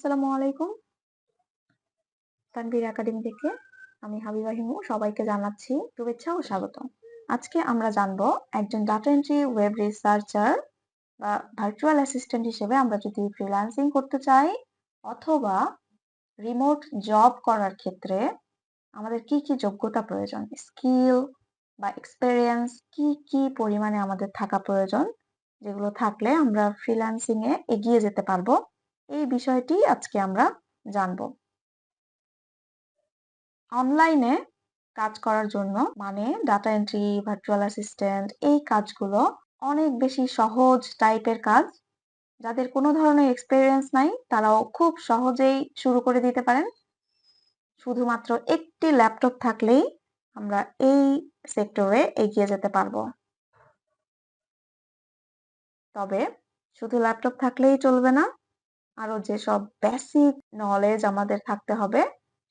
আসসালামু আলাইকুম। তানভীর একাডেমি থেকে আমি হাবিবা হিমু, সবাইকে জানাচ্ছি শুভেচ্ছা ও স্বাগত। আজকে আমরা জানব একজন ডাটা এন্ট্রি ওয়েব রিসার্চার বা ভার্চুয়াল অ্যাসিস্ট্যান্ট হিসেবে আমরা যদি ফ্রিল্যান্সিং করতে চাই অথবা রিমোট জব করার ক্ষেত্রে আমাদের কি কি যোগ্যতা প্রয়োজন? স্কিল বা এক্সপেরিয়েন্স কি কি পরিমাণে আমাদের থাকা প্রয়োজন? যেগুলো থাকলে আমরা ফ্রিল্যান্সিং এ এগিয়ে যেতে পারব। এই বিষয়টি আজকে আমরা জানব। অনলাইনে কাজ করার জন্য মানে ডাটা এন্ট্রি ভার্চুয়াল অ্যাসিস্ট্যান্ট এই কাজগুলো অনেক বেশি সহজ টাইপের কাজ। যাদের কোনো ধরনের এক্সপিরিয়েন্স নাই, তারাও খুব সহজেই শুরু করে দিতে পারেন। শুধুমাত্র একটি ল্যাপটপ থাকলেই আমরা এই সেক্টরে এগিয়ে যেতে পারব। তবে শুধু ল্যাপটপ থাকলেই চলবে না আরও যেসব বেসিক নলেজ আমাদের থাকতে হবে,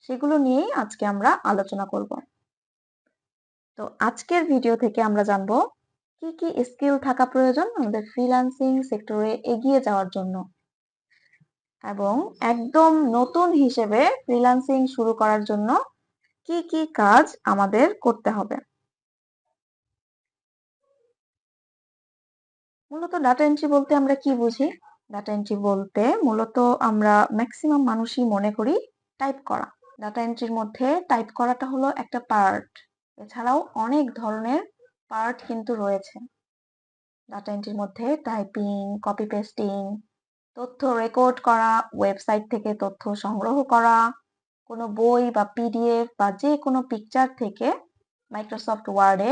সেগুলো নিয়েই আজকে আমরা আলোচনা করব। তো আজকের ভিডিও থেকে আমরা জানব, কি কি স্কিল থাকা প্রয়োজন আমাদের ফ্রিল্যান্সিং সেক্টরে এগিয়ে যাওয়ার জন্য? এবং একদম নতুন হিসেবে ফ্রিল্যান্সিং শুরু করার জন্য কি কি কাজ আমাদের করতে হবে? মূলত ডাটা এন্ট্রি বলতে আমরা কি বুঝি? ডাটা এন্ট্রি বলতে মূলত আমরা ম্যাক্সিমাম মানুষই মনে করি টাইপ করা। ডাটা এন্ট্রির মধ্যে টাইপ করাটা হলো একটা পার্ট এছাড়াও অনেক ধরনের পার্ট কিন্তু রয়েছে। ডাটা এন্ট্রির মধ্যে টাইপিং কপি পেস্টিং তথ্য রেকর্ড করা ওয়েবসাইট থেকে তথ্য সংগ্রহ করা, কোনো বই বা পিডিএফ বা যে কোনো পিকচার থেকে মাইক্রোসফট ওয়ার্ডে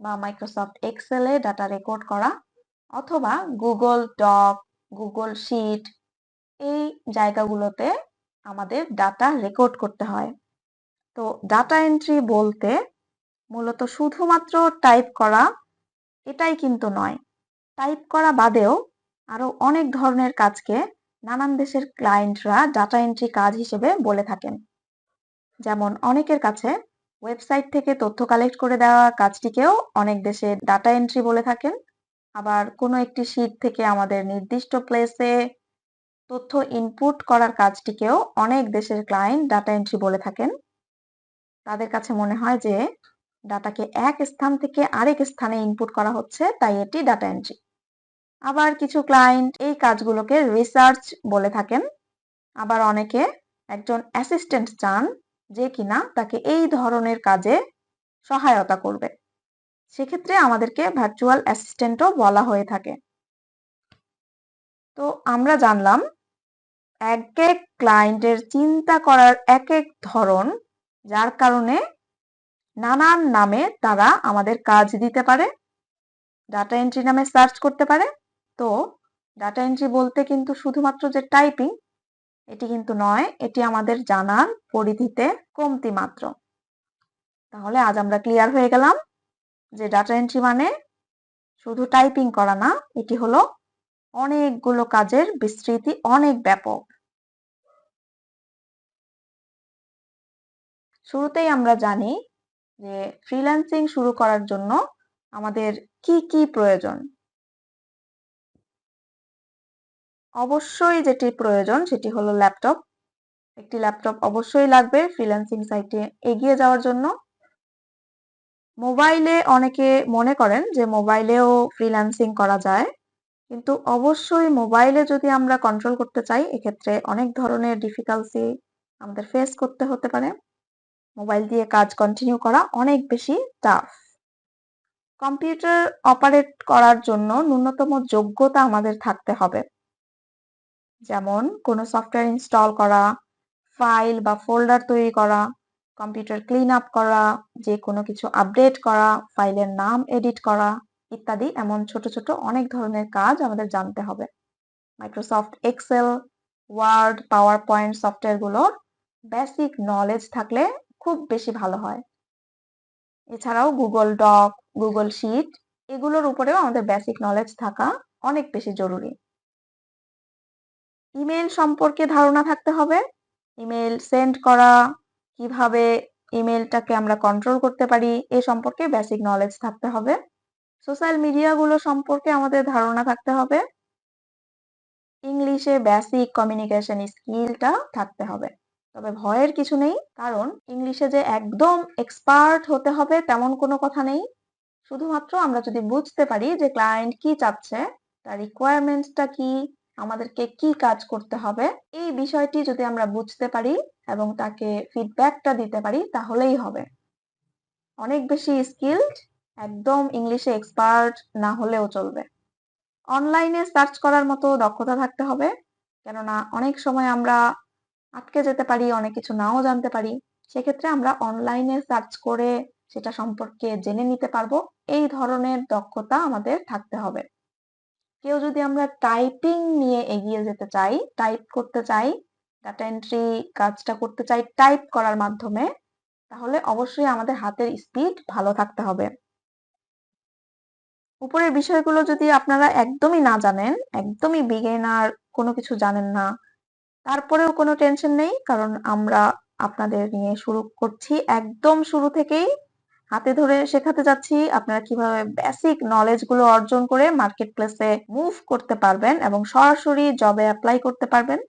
বা মাইক্রোসফট এক্সেলে ডাটা রেকর্ড করা, অথবা গুগল ডক গুগল শিট এই জায়গাগুলোতে আমাদের ডাটা রেকর্ড করতে হয়। তো ডাটা এন্ট্রি বলতে মূলত শুধুমাত্র টাইপ করা এটাই কিন্তু নয়। টাইপ করা বাদেও আরও অনেক ধরনের কাজকে নানান দেশের ক্লায়েন্টরা ডাটা এন্ট্রি কাজ হিসেবে বলে থাকেন। যেমন অনেকের কাছে ওয়েবসাইট থেকে তথ্য কালেক্ট করে দেওয়া কাজটিকেও অনেক দেশে ডাটা এন্ট্রি বলে থাকেন। আবার কোনো একটি শীট থেকে আমাদের নির্দিষ্ট প্লেসে তথ্য ইনপুট করার কাজটিকেও অনেক দেশের ক্লায়েন্ট ডাটা এন্ট্রি বলে থাকেন। তাদের কাছে মনে হয় যে ডাটাকে এক স্থান থেকে আরেক স্থানে ইনপুট করা হচ্ছে, তাই এটি ডাটা এন্ট্রি আবার কিছু ক্লায়েন্ট এই কাজগুলোকে রিসার্চ বলে থাকেন। আবার অনেকে একজন অ্যাসিস্ট্যান্ট চান যে কিনা তাকে এই ধরনের কাজে সহায়তা করবে। সেক্ষেত্রে আমাদেরকে ভার্চুয়াল অ্যাসিস্ট্যান্টও বলা হয়ে থাকে। তো আমরা জানলাম এক এক ক্লায়েন্টের চিন্তা করার এক এক ধরন, যার কারণে নানান নামে তারা আমাদের কাজ দিতে পারে ডাটা এন্ট্রি নামে সার্চ করতে পারে। তো ডাটা এন্ট্রি বলতে কিন্তু শুধুমাত্র যে টাইপিং এটি কিন্তু নয়, এটি আমাদের জানার পরিধিতে কমতি মাত্র। তাহলে আজ আমরা ক্লিয়ার হয়ে গেলাম। যে ডাটা এন্ট্রি মানে শুধু টাইপিং করা না, এটি হলো অনেকগুলো কাজের বিস্তৃতি, অনেক ব্যাপক। শুরুতেই আমরা জানি যে ফ্রিল্যান্সিং শুরু করার জন্য আমাদের কি কি প্রয়োজন। অবশ্যই যেটি প্রয়োজন সেটি হলো ল্যাপটপ একটি ল্যাপটপ অবশ্যই লাগবে ফ্রিল্যান্সিং সাইটে এগিয়ে যাওয়ার জন্য। মোবাইলে অনেকে মনে করেন যে মোবাইলেও ফ্রিল্যান্সিং করা যায়, কিন্তু অবশ্যই মোবাইলে যদি আমরা কন্ট্রোল করতে চাই, এক্ষেত্রে অনেক ধরনের ডিফিকাল্টি আমাদের ফেস করতে হতে পারে। মোবাইল দিয়ে কাজ কন্টিনিউ করা অনেক বেশি টাফ কম্পিউটার অপারেট করার জন্য ন্যূনতম যোগ্যতা আমাদের থাকতে হবে। যেমন কোনো সফটওয়্যার ইনস্টল করা ফাইল বা ফোল্ডার তৈরি করা কম্পিউটার ক্লিন আপ করা যে কোনো কিছু আপডেট করা, ফাইলের নাম এডিট করা ইত্যাদি এমন ছোট ছোট অনেক ধরনের কাজ আমাদের জানতে হবে। Microsoft, Excel, Word PowerPoint সফটওয়্যারগুলোর বেসিক নলেজ থাকলে খুব বেশি ভালো হয়। এছাড়াও গুগল ডক, গুগল শিট, এগুলোর উপরেও আমাদের বেসিক নলেজ থাকা অনেক বেশি জরুরি। ইমেল সম্পর্কে ধারণা থাকতে হবে। ইমেল সেন্ড করা কীভাবে ইমেলটাকে আমরা কন্ট্রোল করতে পারি, এ সম্পর্কে বেসিক নলেজ থাকতে হবে। সোশ্যাল মিডিয়াগুলো সম্পর্কে আমাদের ধারণা থাকতে হবে। ইংলিশে বেসিক কমিউনিকেশন স্কিলটা থাকতে হবে। তবে ভয়ের কিছু নেই, কারণ ইংলিশে যে একদম এক্সপার্ট হতে হবে তেমন কোনো কথা নেই। শুধুমাত্র আমরা যদি বুঝতে পারি যে ক্লায়েন্ট কি চাচ্ছে, তার রিকোয়ারমেন্টসটা কি আমাদেরকে কি কাজ করতে হবে, এই বিষয়টি যদি আমরা বুঝতে পারি এবং তাকে ফিডব্যাকটা দিতে পারি, তাহলেই হবে। অনেক বেশি স্কিলড একদম ইংলিশে এক্সপার্ট না হলেও চলবে। অনলাইনে সার্চ করার মতো দক্ষতা থাকতে হবে, কেননা অনেক সময় আমরা আটকে যেতে পারি, অনেক কিছু নাও জানতে পারি। সেক্ষেত্রে আমরা অনলাইনে সার্চ করে সেটা সম্পর্কে জেনে নিতে পারব। এই ধরনের দক্ষতা আমাদের থাকতে হবে। কেউ যদি আমরা টাইপিং নিয়ে এগিয়ে যেতে চাই টাইপ করতে চাই ডাটা এন্ট্রি কাজটা করতে চাই টাইপ করার মাধ্যমে, তাহলে অবশ্যই আমাদের হাতের স্পিড ভালো থাকতে হবে। উপরের বিষয়গুলো যদি আপনারা একদমই না জানেন, একদমই বিগেনার কোনো কিছু জানেন না, তারপরেও কোনো টেনশন নেই, কারণ আমরা আপনাদের নিয়ে শুরু করছি একদম শুরু থেকেই। হাতে ধরে শেখাতে যাচ্ছি। আপনারা কীভাবে বেসিক নলেজগুলো অর্জন করে মার্কেট প্লেসে মুভ করতে পারবেন এবং সরাসরি জবে অ্যাপ্লাই করতে পারবেন।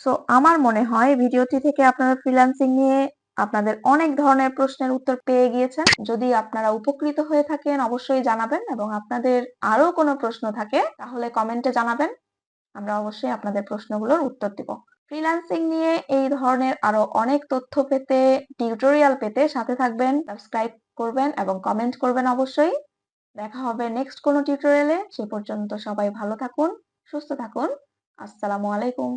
সো আমার মনে হয় ভিডিওটি থেকে আপনারা ফ্রিল্যান্সিং নিয়ে আপনাদের অনেক ধরনের প্রশ্নের উত্তর পেয়ে গিয়েছেন। যদি আপনারা উপকৃত হয়ে থাকেন, অবশ্যই জানাবেন এবং আপনাদের আরও কোনো প্রশ্ন থাকে, তাহলে কমেন্টে জানাবেন। আমরা অবশ্যই আপনাদের প্রশ্নগুলোর উত্তর দিব। ফ্রিল্যান্সিং নিয়ে এই ধরনের আরও অনেক তথ্য পেতে টিউটোরিয়াল পেতে সাথে থাকবেন সাবস্ক্রাইব করবেন এবং কমেন্ট করবেন অবশ্যই। দেখা হবে নেক্সট কোনো টিউটোরিয়ালে সে পর্যন্ত সবাই ভালো থাকুন, সুস্থ থাকুন। আসসালামু আলাইকুম।